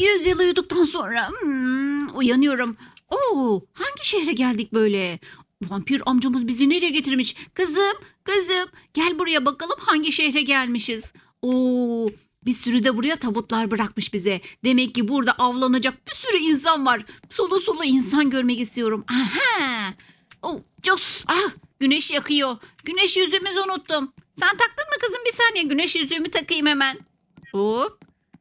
100 yıl uyuduktan sonra hmm, uyanıyorum. Oo, hangi şehre geldik böyle? Vampir amcamız bizi nereye getirmiş? Kızım, kızım gel buraya bakalım hangi şehre gelmişiz. Oo, bir sürü de buraya tabutlar bırakmış bize. Demek ki burada avlanacak bir sürü insan var. Sulu sulu insan görmek istiyorum. Aha. Oh, cos. Ah, güneş yakıyor. Güneş yüzüğümüzü unuttum. Sen taktın mı kızım bir saniye güneş yüzüğümü takayım hemen. Hop.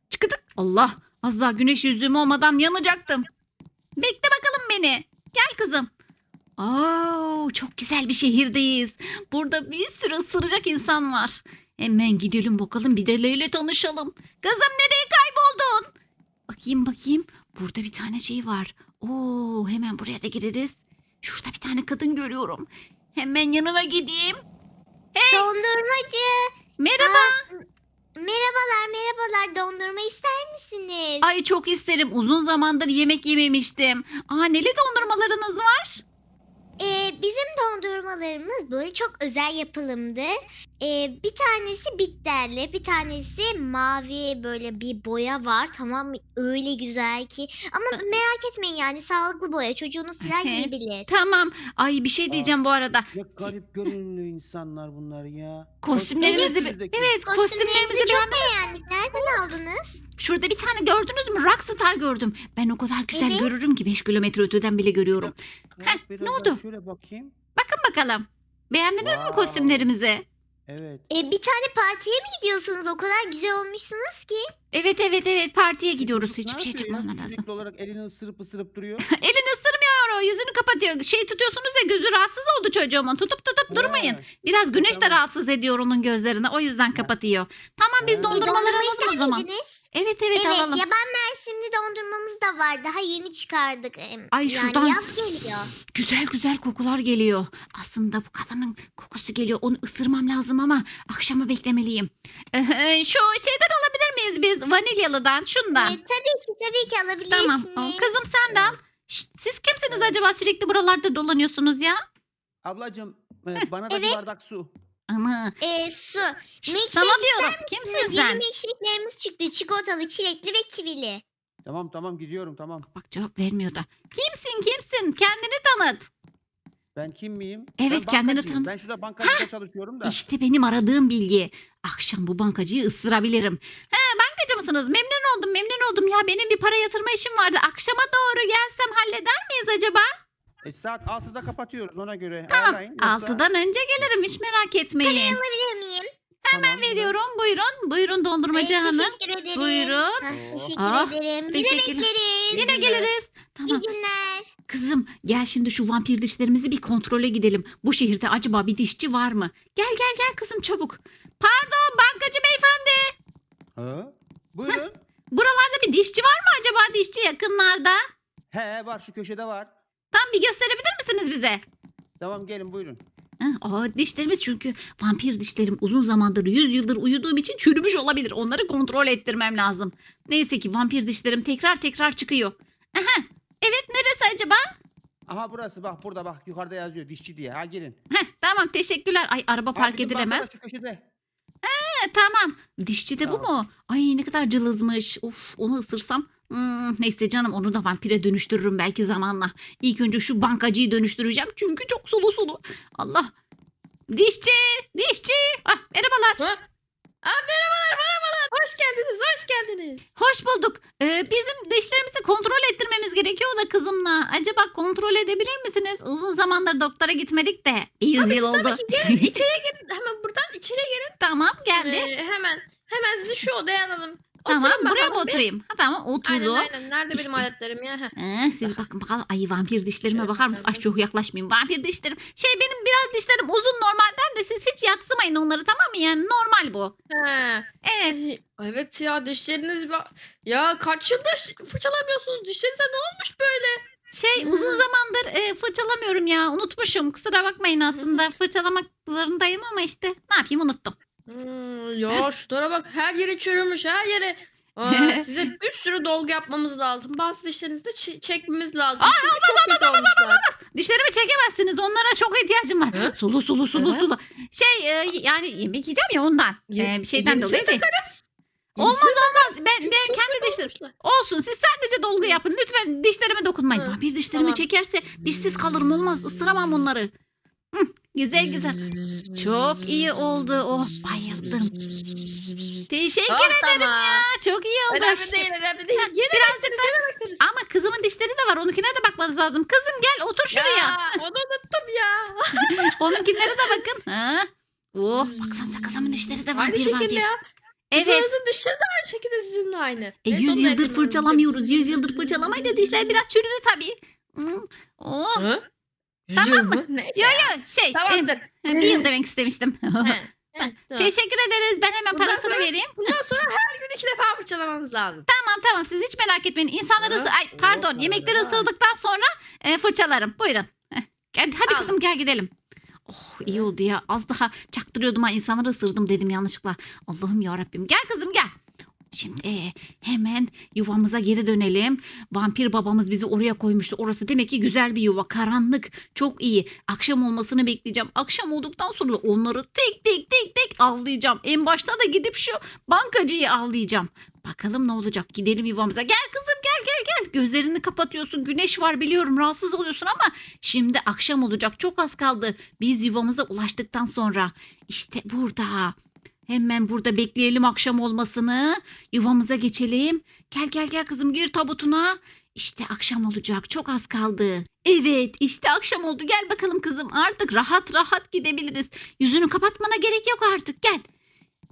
Çıkıdık. Allah. Az daha güneş yüzüğüm olmadan yanacaktım. Bekle bakalım beni. Gel kızım. Oo, çok güzel bir şehirdeyiz. Burada bir sürü ısıracak insan var. Hemen gidelim bakalım birileriyle tanışalım. Kızım nereye kayboldun? Bakayım bakayım. Burada bir tane şey var. Oo, hemen buraya da gireriz. Şurada bir tane kadın görüyorum. Hemen yanına gideyim. Dondurmacı. Merhaba. Merhabalar merhabalar dondurma ister misiniz? Ay çok isterim. Uzun zamandır yemek yememiştim. Aa neli dondurmalarınız var? Ee, bizim dondurmalarımız böyle çok özel yapılımdır. Ee, bir tanesi bitterli, bir tanesi mavi böyle bir boya var. Tamam? Öyle güzel ki. Ama merak etmeyin yani sağlıklı boya. Çocuğunuz falan yiyebilir. Tamam. Ay bir şey diyeceğim bu arada. Ne garip görünümlü insanlar bunlar ya. Kostümlerimizi Kostümlerinizdeki. evet kostümlerimizi çok beğendim. beğendik. Nereden aldınız? Şurada bir tane gördünüz mü? Rockstar gördüm. Ben o kadar güzel Evet. görürüm ki 5 kilometre öteden bile görüyorum. Heh, ne oldu? Şöyle bakayım. Bakın bakalım. Beğendiniz mi Wow. kostümlerimizi? Evet. Ee, bir tane partiye mi gidiyorsunuz? O kadar güzel olmuşsunuz ki. Evet evet evet partiye gidiyoruz. Hiçbir şey çıkmamam lazım. Sürekli olarak elini ısırıp ısırıp duruyor. Elini ısırmıyor o. Yüzünü kapatıyor. Şey tutuyorsunuz ya gözü rahatsız oldu çocuğumun. Tutup tutup durmayın. Biraz güneş de tamam. rahatsız ediyor onun gözlerini. O yüzden kapatıyor. Tamam biz He. dondurmaları Dondurma alalım o zaman. miydiniz? Evet evet, Evet, alalım. yaban mersinli dondurmamız da var. Daha yeni çıkardık. Ay, yani şuradan- yaz geliyor. Güzel güzel kokular geliyor. Aslında bu kadının kokusu geliyor. Onu ısırmam lazım ama akşama beklemeliyim. Şu şeyden alabilir miyiz biz? Vanilyalıdan. Şundan. Ee, tabii ki tabii ki alabilirsiniz. tamam. Kızım sen de al. Şşt, siz kimsiniz acaba sürekli buralarda dolanıyorsunuz ya? Ablacığım e, bana da bir evet. bardak su. Ana. Ee, su. Şşt, Milkshake sana diyorum. Kimsin Yeni sen? milkshake'lerimiz çıktı. Çikolatalı, çilekli ve kivili. Tamam tamam gidiyorum tamam. Bak cevap vermiyor da. Kimsin kimsin? Kendini tanıt. Ben kim miyim? Evet, ben kendini bankacıyım. tanı- Ben şurada bankacıda çalışıyorum da. İşte benim aradığım bilgi. Akşam bu bankacıyı ısırabilirim. He bankacı mısınız? Memnun oldum memnun oldum ya. Benim bir para yatırma işim vardı. Akşama doğru gelsem halleder miyiz acaba? E, saat 6'da kapatıyoruz ona göre. Tamam. Ayarlayın. Yoksa- Altıdan önce gelirim hiç merak etmeyin. Alabilir miyim? Tamam, Veriyorum buyurun. Buyurun dondurmacı Ee, hanım. Teşekkür ederim. Buyurun. Teşekkür Ah, ederim. Yine teşekkürler. bekleriz. Yine günler. geliriz. Tamam. İyi günler. Kızım gel şimdi şu vampir dişlerimizi bir kontrole gidelim. Bu şehirde acaba bir dişçi var mı? Gel gel gel kızım çabuk. Pardon bankacı beyefendi. Ha? Buyurun. Buralarda bir dişçi var mı acaba dişçi yakınlarda? He var şu köşede var. Tam bir gösterebilir misiniz bize? Tamam gelin buyurun. Aa, dişlerimiz çünkü vampir dişlerim uzun zamandır 100 yıldır uyuduğum için çürümüş olabilir. Onları kontrol ettirmem lazım. Neyse ki vampir dişlerim tekrar tekrar çıkıyor. Aha, evet neresi acaba? Aha burası bak burada bak yukarıda yazıyor dişçi diye. Ha gelin. Heh, tamam teşekkürler. Ay araba Ha, park bizim edilemez. da Şu köşede. He, tamam. Dişçi de bu mu? Ay ne kadar cılızmış. Uf onu ısırsam. Hmm, neyse canım onu da vampire dönüştürürüm belki zamanla. İlk önce şu bankacıyı dönüştüreceğim çünkü çok sulu sulu. Allah. Dişçi, dişçi. Ah, merhabalar. Ha? Aa, merhabalar merhabalar. Hoş geldiniz hoş geldiniz. Hoş bulduk. Ee, bizim dişlerimizi kontrol ettirmemiz gerekiyor da kızımla. Acaba kontrol edebilir misiniz? Uzun zamandır doktora gitmedik de. Bir yüz yıl oldu. Tabii ki gelin içeriye gelin. Hemen buradan içeriye gelin. tamam geldi. Ee, hemen hemen sizi şu odaya alalım. Tamam Oturun buraya mı bakalım bir. oturayım? Ha, tamam Aynen oturdum. aynen. Nerede İşte. benim aletlerim ya? Heh. Ee, siz bakın bakalım. Ay vampir dişlerime Evet, bakar mısınız? Ay evet. çok yaklaşmayayım. Vampir dişlerim. Şey benim biraz dişlerim uzun normalden de siz hiç yatsımayın onları tamam mı? Yani normal bu. He. Evet. Ay, Evet ya dişleriniz ba- ya kaç yıldır ş- fırçalamıyorsunuz dişlerinize ne olmuş böyle? Şey Hmm. uzun zamandır e, fırçalamıyorum ya. Unutmuşum. Kusura bakmayın aslında. Fırçalamak zorundayım ama işte ne yapayım unuttum. Hmm, ya şunlara bak her yeri çürümüş her yere. Aa, size bir sürü dolgu yapmamız lazım. Bazı dişlerinizi de çekmemiz lazım. Ay, Çünkü çok kötü olmuşlar. Dişlerimi çekemezsiniz. Onlara çok ihtiyacım var. Hı? Sulu sulu sulu Hı? sulu. Şey e, yani yemek yiyeceğim ya ondan. Ye- E, bir şeyden dolayı değil. Olmaz olmaz. Ben, Çünkü ben kendi dişlerim. sonuçta. Olsun siz sadece dolgu yapın. Lütfen dişlerime dokunmayın. Hı, Vampir dişlerimi tamam. çekerse dişsiz kalırım olmaz. Isıramam onları. Hı, güzel güzel. Çok iyi oldu. Oh bayıldım. Teşekkür Oh, ederim tamam. ya. Çok iyi oldu. Önemli değil, önemli değil. Yine Birazcık bekleriz. Ama kızımın dişleri de var. Onunkine de bakmanız lazım. Kızım gel otur şuraya. Ya, onu unuttum ya. Onunkinlere de bakın. Ha? Oh baksanıza kızımın dişleri de Aynı vampir şekilde ya. Evet. Kızınızın dişleri de aynı şekilde sizinle aynı. E, Neyse, yüz onu da yıldır yakınlarınızda fırçalamıyoruz. yapın. Yüz yıldır fırçalamayla dişler biraz çürüdü tabii. Hı. Oh. Hı? Tamam mı? Neyse. Yo yo şey. Tamamdır. e, bir yıl demek istemiştim. He, tamam. Teşekkür ederiz. Ben hemen Bundan parasını sonra- vereyim. Bundan sonra her gün iki defa fırçalamanız lazım. Tamam tamam siz hiç merak etmeyin. İnsanları ısı- ay pardon yemekleri ısırdıktan sonra e, fırçalarım. Buyurun. Heh. Hadi, hadi Al. kızım gel gidelim. Oh iyi oldu ya. Az daha çaktırıyordum ha insanları ısırdım dedim yanlışlıkla. Allah'ım ya Rabbim. Gel kızım gel. Şimdi e, hemen yuvamıza geri dönelim. Vampir babamız bizi oraya koymuştu. Orası demek ki güzel bir yuva. Karanlık. Çok iyi. Akşam olmasını bekleyeceğim. Akşam olduktan sonra onları tek tek tek tek avlayacağım. En başta da gidip şu bankacıyı avlayacağım. Bakalım ne olacak. Gidelim yuvamıza. Gel kızım gel gel gel. Gözlerini kapatıyorsun. Güneş var biliyorum. Rahatsız oluyorsun ama şimdi akşam olacak. Çok az kaldı. Biz yuvamıza ulaştıktan sonra. İşte burada. Hemen burada bekleyelim akşam olmasını. Yuvamıza geçelim. Gel gel gel kızım gir tabutuna. İşte akşam olacak. Çok az kaldı. Evet işte akşam oldu. Gel bakalım kızım. Artık rahat rahat gidebiliriz. Yüzünü kapatmana gerek yok artık. Gel.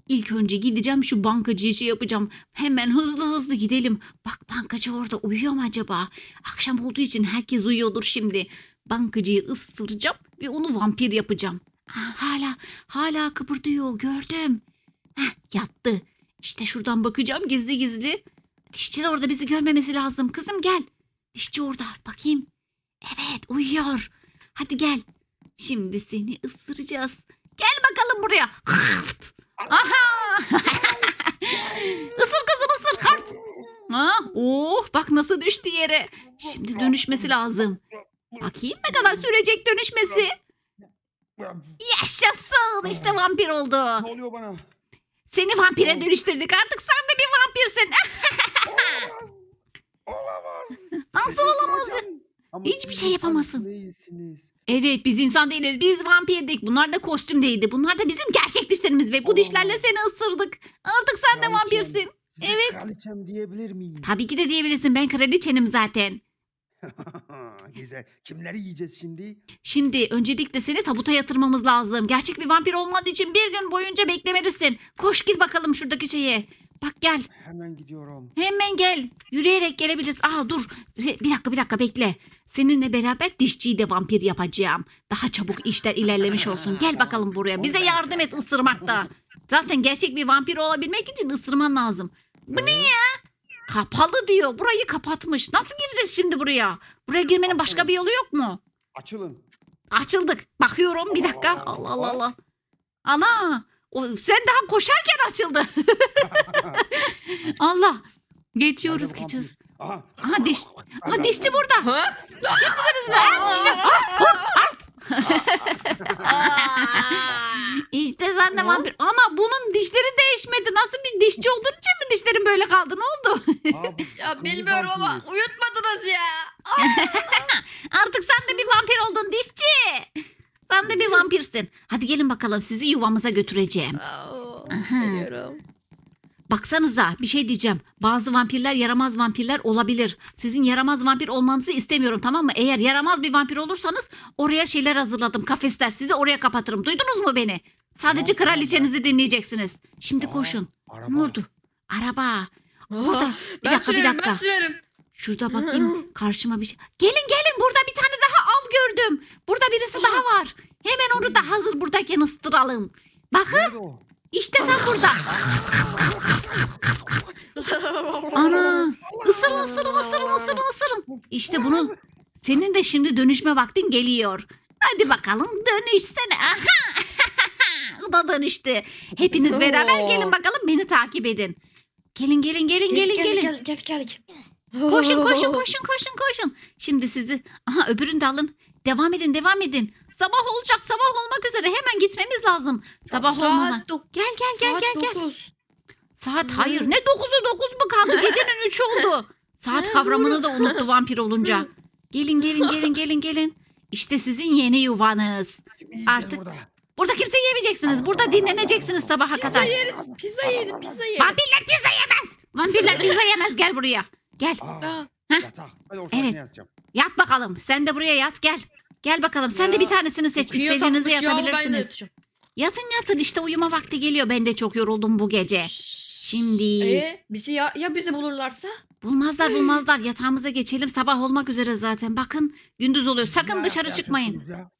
İlk önce gideceğim şu bankacıyı şey yapacağım. Hemen hızlı hızlı gidelim. Bak bankacı orada uyuyor mu acaba? Akşam olduğu için herkes uyuyordur şimdi. Bankacıyı ısıracağım ve onu vampir yapacağım. Hala hala kıpırdıyor gördüm. Heh, yattı. İşte şuradan bakacağım gizli gizli. Dişçi de orada bizi görmemesi lazım. Kızım gel. Dişçi orada. Bakayım. Evet uyuyor. Hadi gel. Şimdi seni ısıracağız. Gel bakalım buraya. Aha. Isır kızım ısır kart. Ha? Oh bak nasıl düştü yere. Şimdi dönüşmesi lazım. Bakayım ne kadar sürecek dönüşmesi. Yaşasın işte vampir oldu. Ne oluyor bana? Seni vampire dönüştürdük artık sen de bir vampirsin. Olamaz. Olamaz. Nasıl olamaz? Ama Hiçbir siz şey insan yapamazsın. Değilsiniz. Evet biz insan değiliz biz vampirdik. Bunlar da kostümdeydi. Bunlar da bizim gerçek dişlerimiz ve bu dişlerle Olamaz. seni ısırdık. Artık sen de Kraliçem. vampirsin. Size Evet. kraliçem diyebilir miyim? Tabii ki de diyebilirsin ben kraliçenim zaten. Güzel. Kimleri yiyeceğiz şimdi? Şimdi öncelikle seni tabuta yatırmamız lazım. Gerçek bir vampir olman için bir gün boyunca beklemelisin. Koş git bakalım şuradaki şeye. Bak gel. Hemen gidiyorum. Hemen gel. Yürüyerek gelebiliriz. Aa dur. Bir dakika bir dakika bekle. Seninle beraber dişçiyi de vampir yapacağım. Daha çabuk işler ilerlemiş olsun. Gel bakalım buraya. Bize yardım et ısırmakta. Zaten gerçek bir vampir olabilmek için ısırman lazım. Bu ne ya? Kapalı diyor. Burayı kapatmış. Nasıl gireceğiz şimdi buraya? Buraya girmenin başka bir yolu yok mu? Açılın. Açıldık. Bakıyorum bir dakika. Allah Allah Allah. Ana. O, sen daha koşarken açıldı. Allah. Geçiyoruz geçiyoruz. Aha. Aha diş. Aha dişçi burada. Ha? İşte sen de vampir. Ana bunun dişleri değişmedi. Nasıl bir dişçi olduğun için mi dişlerin böyle kaldı? Ne oldu? Aa, bu Ya kırmızı bilmiyorum ama uyutmadınız ya. Artık sen de bir vampir oldun dişçi. Sen de bir vampirsin. Hadi gelin bakalım sizi yuvamıza götüreceğim. Aa, Aha. Geliyorum. Baksanıza bir şey diyeceğim. Bazı vampirler yaramaz vampirler olabilir. Sizin yaramaz vampir olmanızı istemiyorum tamam mı? Eğer yaramaz bir vampir olursanız oraya şeyler hazırladım. Kafesler sizi oraya kapatırım. Duydunuz mu beni? Sadece Tamam, kraliçenizi dinleyeceksiniz. Şimdi Aa, koşun. Araba. Ne oldu? Araba. Burada. Bir ben dakika bir sürerim, dakika. Sürerim. Şurada bakayım karşıma bir şey. Gelin gelin burada bir tane daha av gördüm. Burada birisi daha var. Hemen onu da hazır buradayken ıstıralım. Bakın Nerede o? İşte tam burada. Ana ısırın ısırın ısırın ısırın ısırın. İşte bunun senin de şimdi dönüşme vaktin geliyor. Hadi bakalım dönüşsene. Aha. Bu da dönüştü. Hepiniz beraber gelin bakalım beni takip edin. Gelin gelin gelin gelin Gel, gelin. Gel gel gel. gel. Koşun koşun koşun koşun koşun. Şimdi sizi aha öbürünü de alın. Devam edin devam edin. Sabah olacak sabah olmak üzere hemen gitmemiz lazım. Sabah olmadan. Saat dok- Gel gel gel saat gel gel. dokuz. Saat hayır ne 9'u 9 mu kaldı? Gecenin 3'ü oldu. Saat Ha, kavramını da unuttu vampir olunca. Gelin gelin gelin gelin gelin. İşte sizin yeni yuvanız. Yiyeceğiz Artık- burada? Burada kimse yemeyeceksiniz. Burada dinleneceksiniz sabaha Pizza kadar. yeriz. Pizza yiyelim. Pizza yiyelim. Vampirler pizza yemez. Vampirler pizza yemez. Gel buraya. Gel. Aa, Aa, yatak. Ben ortasına Evet. yatacağım. Yat bakalım. Sen de buraya yat. Gel. Gel bakalım. Sen de Ya, bir tanesini seç. kıyıya İstediğinizi takmış ya, ben de yatabilirsiniz. yatacağım. Yatın yatın. İşte uyuma vakti geliyor. Ben de çok yoruldum bu gece. Şimdi Ee, bizi ya, ya bizi bulurlarsa? bulmazlar bulmazlar. Yatağımıza geçelim. Sabah olmak üzere zaten. Bakın gündüz oluyor. Siz Sakın ne dışarı çıkmayın. ya?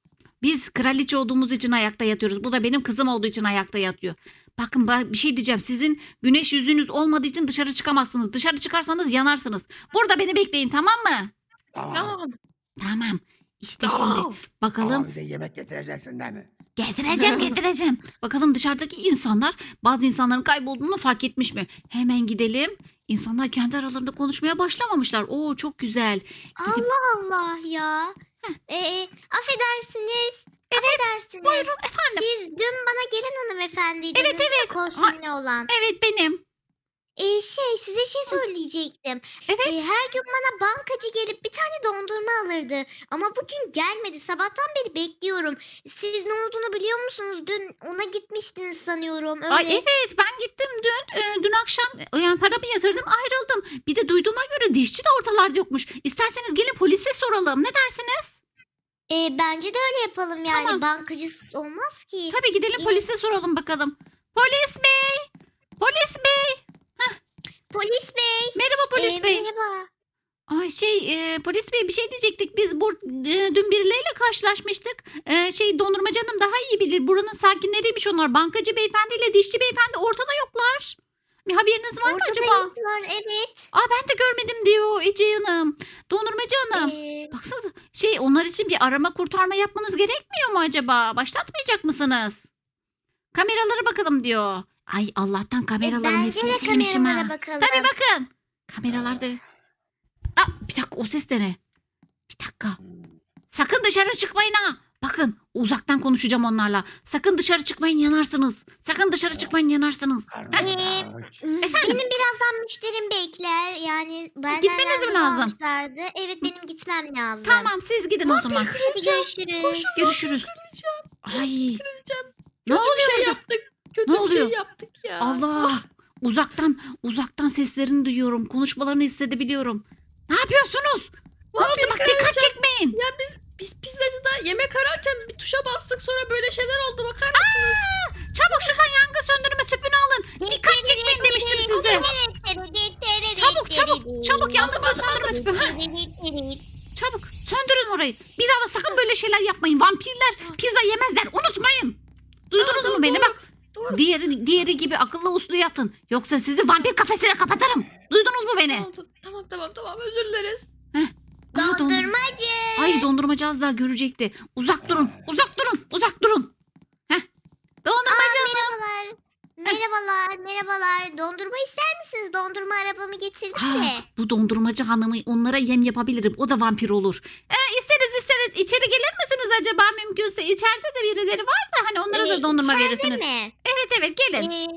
Biz kraliçe olduğumuz için ayakta yatıyoruz. Bu da benim kızım olduğu için ayakta yatıyor. Bakın ba- bir şey diyeceğim. Sizin güneş yüzünüz olmadığı için dışarı çıkamazsınız. Dışarı çıkarsanız yanarsınız. Burada beni bekleyin tamam mı? Tamam. Tamam. Tamam. İşte şimdi Tamam. bakalım. Ama bize yemek getireceksin değil mi? Getireceğim getireceğim. Bakalım dışarıdaki insanlar bazı insanların kaybolduğunu fark etmiş mi? Hemen gidelim. İnsanlar kendi aralarında konuşmaya başlamamışlar. Oo çok güzel. Allah Allah ya. Ee, affedersiniz. affedersiniz. Buyurun efendim. Siz dün bana gelen hanımefendiydiniz. Evet, evet. Kostümlü olan. Evet benim. Ee, şey size şey söyleyecektim. Evet. Ee, her gün bana bankacı gelip bir tane dondurma alırdı. Ama bugün gelmedi. Sabahtan beri bekliyorum. Siz ne olduğunu biliyor musunuz? Dün ona gitmiştiniz sanıyorum. Öyle. Ay evet ben gittim dün. Ee, dün akşam e, yani paramı yatırdım ayrıldım. Bir de duyduğuma göre dişçi de ortalarda yokmuş. İsterseniz gelin polise soralım. Ne dersiniz? Ee, bence de öyle yapalım yani. Tamam. Bankacı olmaz ki. Tabii gidelim İyi. polise soralım bakalım. Polis bey. Polis bey. Polis bey. Merhaba polis Ee, bey. Merhaba. Ay şey e, polis bey bir şey diyecektik. Biz bu e, dün birileriyle karşılaşmıştık. E, şey dondurmacı hanım daha iyi bilir. Buranın sakinleriymiş onlar. Bankacı beyefendiyle dişçi beyefendi ortada yoklar. Bir haberiniz var mı Ortada acaba? yoklar evet. Aa ben de görmedim diyor Ece Hanım. Dondurmacı hanım. Ee, Baksanıza şey onlar için bir arama kurtarma yapmanız gerekmiyor mu acaba? Başlatmayacak mısınız? Kameralara bakalım diyor. Ay Allah'tan kameraların bence hepsini silmişim ha. bakalım. Tabii bakın. Kameralarda. Aa, bir dakika o ses de ne? Bir dakika. Sakın dışarı çıkmayın ha. Bakın uzaktan konuşacağım onlarla. Sakın dışarı çıkmayın yanarsınız. Sakın dışarı çıkmayın yanarsınız. Ee. Efendim? Benim birazdan müşterim bekler. Yani benden Gitmeniz mi lazım? almışlardı. Evet benim gitmem lazım. Tamam siz gidin o zaman. Hadi görüşürüz. Görüşürüz. Ay Kırılacağım. ne Kötü oluyor şey burada? yaptık. Kötü Ne bir oluyor? şey yaptık ya. Allah. Uzaktan uzaktan seslerini duyuyorum. Konuşmalarını hissedebiliyorum. Ne yapıyorsunuz? Ne oldu bak dikkat kraliçem. çekmeyin. Ya biz biz pizzacıda yemek ararken bir tuşa bastık sonra böyle şeyler oldu bakar mısınız? Aa, çabuk şuradan yangın söndürme tüpünü alın. Dikkat çekmeyin demiştim size. Çabuk çabuk çabuk yangın söndürme tüpü. Ha, çabuk söndürün orayı. Bir daha da sakın böyle şeyler yapmayın. Vampirler pizza yemezler unutmayın. Duydunuz Tamam, mu beni bak. Diğeri, diğeri gibi akıllı uslu yatın. Yoksa sizi vampir kafesine kapatırım. Duydunuz mu beni? Tamam, tamam tamam tamam özür dileriz. Aha, dondurma- Dondurmacı. Ay dondurmacı az daha görecekti. Uzak durun, uzak durun, uzak durun. Heh. Dondurmacı. Merhabalar. Merhabalar. Dondurma ister misiniz? Dondurma arabamı getirdim Ha, de. bu dondurmacı hanımı onlara yem yapabilirim. O da vampir olur. E, isteriz isteriz. İçeri gelir misiniz acaba mümkünse? İçeride de birileri var da hani onlara da Ee, dondurma içeride verirsiniz. mi? Evet evet gelin. Ee,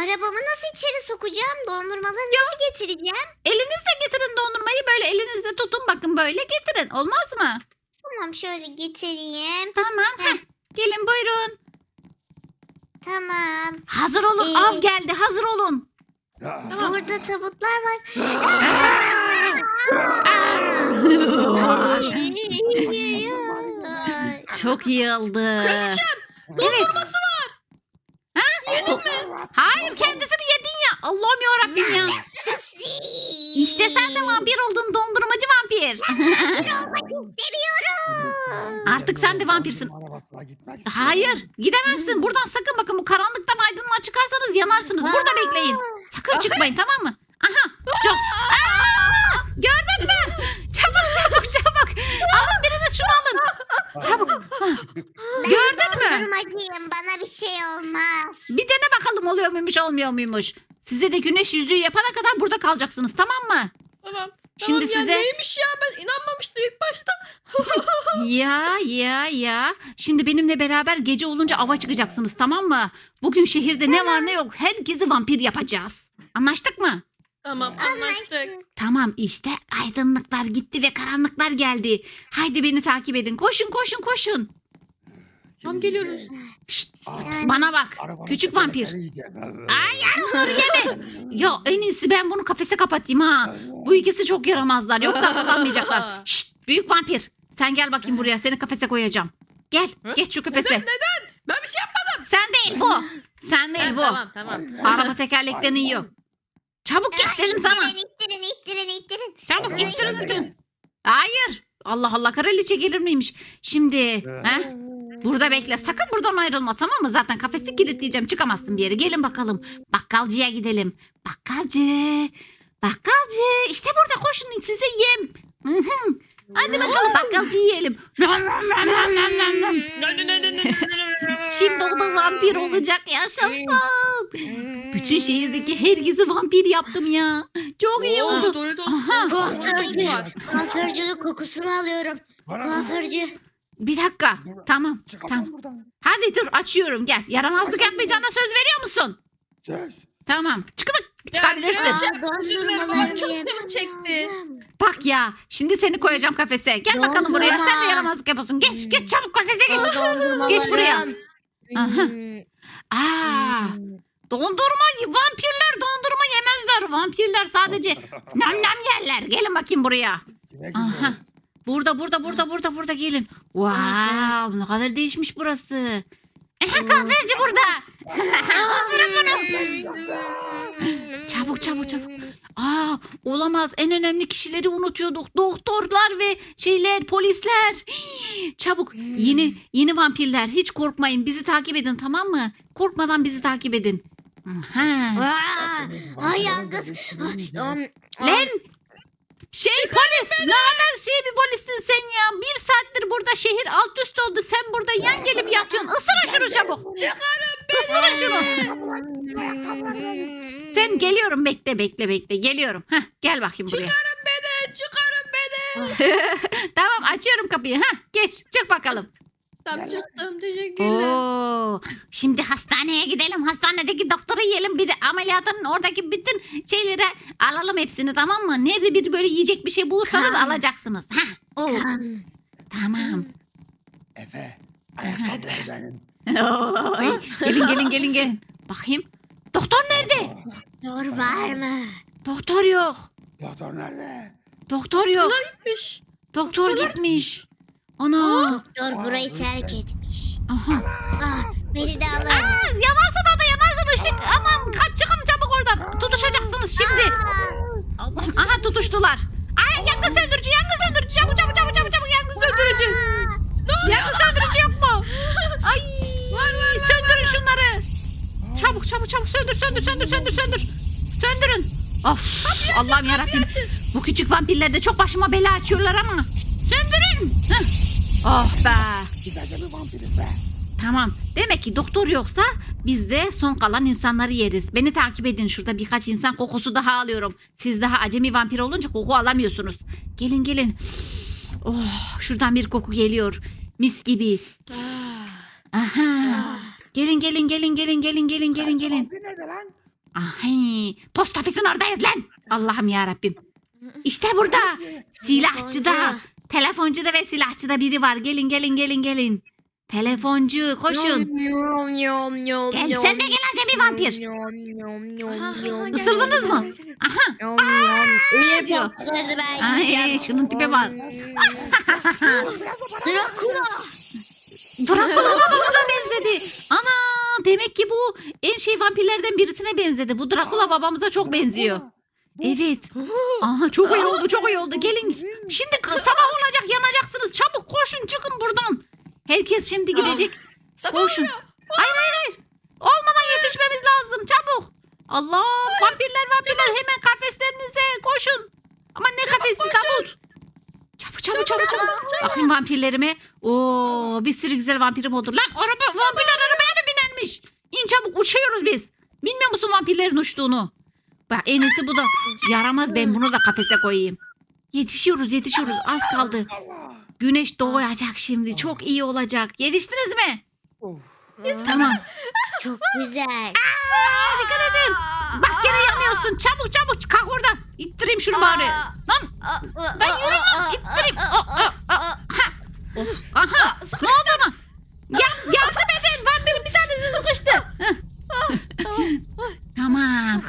arabamı nasıl içeri sokacağım? Dondurmaları nasıl getireceğim? Elinizle getirin dondurmayı böyle elinizle tutun bakın böyle getirin. Olmaz mı? Tamam şöyle getireyim. Tamam. Heh. Gelin buyurun. Tamam. Hazır olun. Ee, Av geldi. Hazır olun. Ya, Burada tabutlar var. Çok iyi oldu. Kraliçem Evet. Hayır kendisini yedin ya. Allah'ım yarabbim ya. İşte sen de vampir oldun dondurmacı vampir. Seviyorum. Artık sen de vampirsin. Arabasına gitmek istiyorum. Hayır gidemezsin. Buradan sakın bakın bu karanlıktan aydınlığa çıkarsanız yanarsınız. Burada bekleyin. Sakın çıkmayın tamam mı? Aha. Çok. Aa! Gördün mü? Çabuk çabuk çabuk. Alın biriniz şunu alın. Çabuk. Gördün mü? Dondurmacıyım. Bana bir şey olmaz. Bir dene bakalım oluyor muymuş olmuyor muymuş. Size de güneş yüzüğü yapana kadar burada kalacaksınız tamam mı? Tamam. Şimdi Tamam ya, size neymiş ya ben inanmamıştım ilk başta. ya ya ya. Şimdi benimle beraber gece olunca ava çıkacaksınız tamam mı? Bugün şehirde ne var ne yok herkesi vampir yapacağız. Anlaştık mı? Tamam anlaştık. Anlaştık. Tamam işte aydınlıklar gitti ve karanlıklar geldi. Haydi beni takip edin. Koşun koşun koşun. Tamam, geliyoruz. Şşt, Aa, bana bak. arabanın Küçük vampir. tekerlekleri yiyeceğim. Ay onları yeme. Ya en iyisi ben bunu kafese kapatayım ha. Bu ikisi çok yaramazlar. Yoksa kazanmayacaklar. Şşt büyük vampir. Sen gel bakayım buraya. Seni kafese koyacağım. Gel Hı? geç şu kafese. Neden neden? Ben bir şey yapmadım. Sen değil bu. Sen değil bu. Tamam tamam. Araba tekerleklerini yiyor. Çabuk git dedim sana. İttirin ittirin ittirin. Çabuk Ay, gittirin ay. Hayır. Allah Allah kraliçe gelir miymiş? Şimdi ha? Burada bekle. Sakın buradan ayrılma tamam mı? Zaten kafesi kilitleyeceğim. Çıkamazsın bir yere. Gelin bakalım. Bakkalcıya gidelim. Bakkalcı. Bakkalcı. İşte burada koşun size yem. Hı hı. Hadi bakalım bakkalcı yiyelim. Şimdi o da vampir olacak. Yaşasın. Bütün şehirdeki herkesi vampir yaptım ya. Çok iyi oldu. Aha. Kuaförcü. Kuaförcünün kokusunu alıyorum. Kuaförcü. Bir dakika. Tamam. Çıkalım Tamam. buradan. Hadi dur açıyorum gel. Yaramazlık yapmayacağına söz veriyor musun? Söz. Tamam. Çıkılık çıkabilirsin. çok canım çekti. Bak ya şimdi seni koyacağım kafese. Gel bakalım Dondurma. buraya. Sen de yaramazlık yapıyorsun. Geç geç çabuk kafese geç. Geç buraya. Aha. Hmm, Aa, hmm. dondurma vampirler dondurma yemezler. Vampirler sadece nam nam yerler. Gelin bakayım buraya. Aha. Burada burada burada burada burada gelin. Wow ne kadar değişmiş burası. Aha kahveci burada. Vurun bunu. Çabuk, çabuk, çabuk. Aa olamaz en önemli kişileri unutuyorduk. Doktorlar ve şeyler polisler. Hii, Çabuk Hmm. yeni yeni vampirler hiç korkmayın bizi takip edin tamam mı? Korkmadan bizi takip edin. Aa, Ay yangız. Am- am- Lan şey polis ne haber şey bir polissin sen ya. Bir saattir burada şehir alt üst oldu. Sen burada yan gelip yatıyorsun. Isırın şunu çabuk. Isırın şunu. Sen geliyorum bekle bekle bekle geliyorum. Heh, gel bakayım buraya. Çıkarın beni çıkarın beni. tamam açıyorum kapıyı. Heh, geç çık bakalım. Tamam çıktım teşekkürler. Oo, şimdi hastaneye gidelim. Hastanedeki doktoru yiyelim. Bir de ameliyatın oradaki bütün şeyleri alalım hepsini tamam mı? Nerede bir böyle yiyecek bir şey bulursanız Tamam. alacaksınız. Heh, o. Tamam. Efe. Ayakkabılar benim. Oy, gelin gelin gelin gelin. Bakayım. Doktor nerede? Dur var mı? Doktor yok. Doktor nerede? Doktor yok. Bunlar gitmiş. Doktor gitmiş. Ana. Doktor Aa, burayı terk etmiş. Aha. Ah, beni de alın. Aa, yanarsın orada yanarsın ışık. Aman kaç çıkın çabuk oradan. Tutuşacaksınız şimdi. Allah'ım. Aha tutuştular. Ay yangın söndürücü yangın söndürücü. Çabuk çabuk çabuk çabuk çabuk yangın söndürücü. Yangın söndürücü yok mu? Ay. Söndürün şunları. Çabuk çabuk çabuk söndür söndür söndür söndür söndür. Söndürün. Of Allah'ım yarabbim. Bu küçük vampirler de çok başıma bela açıyorlar ama. Söndürün. Heh. Oh be. Biz de acemi vampiriz be. Tamam. Demek ki doktor yoksa biz de son kalan insanları yeriz. Beni takip edin. Şurada birkaç insan kokusu daha alıyorum. Siz daha acemi vampir olunca koku alamıyorsunuz. Gelin gelin. Oh, şuradan bir koku geliyor. Mis gibi. Aha. Gelin gelin gelin gelin gelin gelin gelin gelin. Vampir nerede lan? Ahay. Post ofisin oradayız lan. Allah'ım ya Rabbim. İşte burada. Silahçıda. Telefoncuda ve silahçıda biri var. Gelin gelin gelin gelin. Telefoncu koşun. Gel sen de gel acemi vampir. Isırdınız mı? Aha. İyi diyor. patladı ben Ay, şunun tipe bak. Dracula. Drakula babamıza benzedi. Ana demek ki bu en şey vampirlerden birisine benzedi. Bu Drakula babamıza çok benziyor. Evet. Aha çok iyi oldu çok iyi oldu. Gelin şimdi sabah olacak yanacaksınız. Çabuk koşun çıkın buradan. Herkes şimdi gidecek. Sabah Koşun. oluyor. Hayır hayır hayır. Olmadan yetişmemiz lazım çabuk. Allah vampirler vampirler hemen kafeslerinize koşun. Ama ne kafesi tabut. Çabuk çabuk çabuk çabuk. Bakayım vampirlerime. Oo bir sürü güzel vampirim oldu. Lan araba vampirler arabaya mı binermiş? İn çabuk uçuyoruz biz. Bilmiyor musun vampirlerin uçtuğunu? Bak en iyisi bu da. Yaramaz ben bunu da kafese koyayım. Yetişiyoruz yetişiyoruz az kaldı. Güneş doğacak şimdi çok iyi olacak. Yetiştiniz mi? Of. Tamam. Çok güzel. Aa, dikkat edin. Bak gene yanıyorsun. Çabuk çabuk kalk oradan. İttireyim şunu bari. Lan ben yürümem. İttireyim. Oh, oh, oh. Ha. Of. Aha. Ne oldu ona? Ya, yardım edin. Vampirin bir tanesi sıkıştı. Tamam.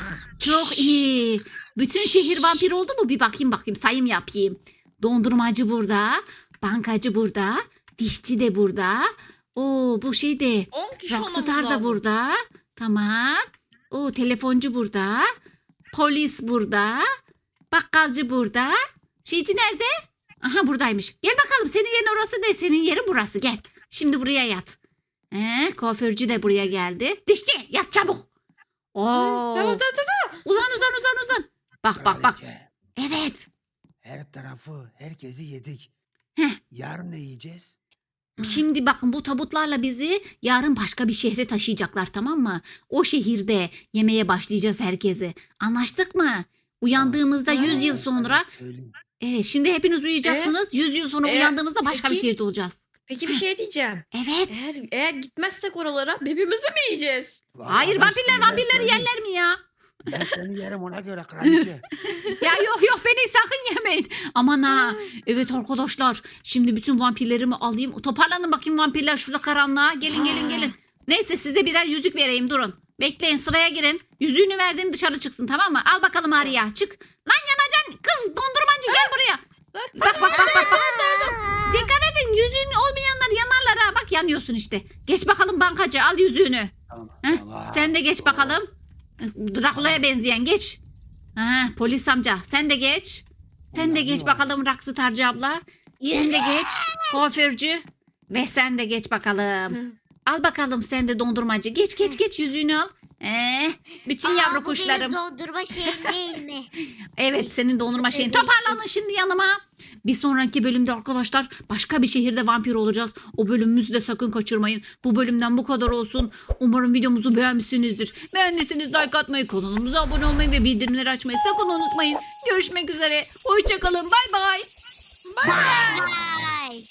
Çok iyi. Bütün şehir vampir oldu mu? Bir bakayım bakayım. Sayım yapayım. Dondurmacı burada. Bankacı burada. Dişçi de burada. Oo bu şey de 10 kişi Rockstar da burada. Tamam. O telefoncu burada. Polis burada. Bakkalcı burada. Şeyci nerede? Aha buradaymış. Gel bakalım senin yerin orası değil. Senin yerin burası. Gel. Şimdi buraya yat. Ee, kuaförcü de buraya geldi. Dişçi yat çabuk. Oo. Tamam tamam tamam. Uzan uzan uzan uzan. Bak bak bak. Kraliçe, Evet. Her tarafı, herkesi yedik. Heh. Yarın ne yiyeceğiz? Şimdi bakın bu tabutlarla bizi yarın başka bir şehre taşıyacaklar tamam mı? O şehirde yemeye başlayacağız herkesi. Anlaştık mı? Uyandığımızda Tamam. 100 yıl sonra evet şimdi hepiniz uyuyacaksınız. 100 yıl sonra Ee, uyandığımızda başka bir peki? şehirde olacağız. Peki bir şey diyeceğim. Evet. Eğer eğer gitmezsek oralara birbirimizi mi yiyeceğiz? Vallahi Hayır ben vampirler vampirleri yerler mi ya? Ben seni yerim ona göre kraliçe. Ya yok yok beni sakın yemeyin. Aman ha. Evet arkadaşlar şimdi bütün vampirlerimi alayım. Toparlanın bakayım vampirler şurada karanlığa. Gelin gelin gelin. Neyse size birer yüzük vereyim durun. Bekleyin sıraya girin. Yüzüğünü verdim dışarı çıksın tamam mı? Al bakalım Arya çık. Lan yanacaksın kız dondurmacı gel buraya. Bak bak bak bak. bak. Dikkat edin yüzüğün olmayanlar yanarlar ha. Bak yanıyorsun işte. Geç bakalım bankacı al yüzüğünü. Tamam, Heh, tamam. Sen de geç bakalım. Drakula'ya benzeyen geç. Aha, polis amca sen de geç. Sen de geç bakalım Raksıtarcı abla. Sen de geç. Kuaförcü. Ve sen de geç bakalım. Al bakalım sen de dondurmacı. Geç geç geç yüzüğünü al. Ee, bütün Aa, yavru bu kuşlarım. benim dondurma şeyim değil mi? Evet senin dondurma şeyin. Toparlanın şimdi yanıma. Bir sonraki bölümde arkadaşlar başka bir şehirde vampir olacağız. O bölümümüzü de sakın kaçırmayın. Bu bölümden bu kadar olsun. Umarım videomuzu beğenmişsinizdir. Beğendiyseniz like atmayı, kanalımıza abone olmayı ve bildirimleri açmayı sakın unutmayın. Görüşmek üzere. Hoşçakalın. Bay bay. Bay bay.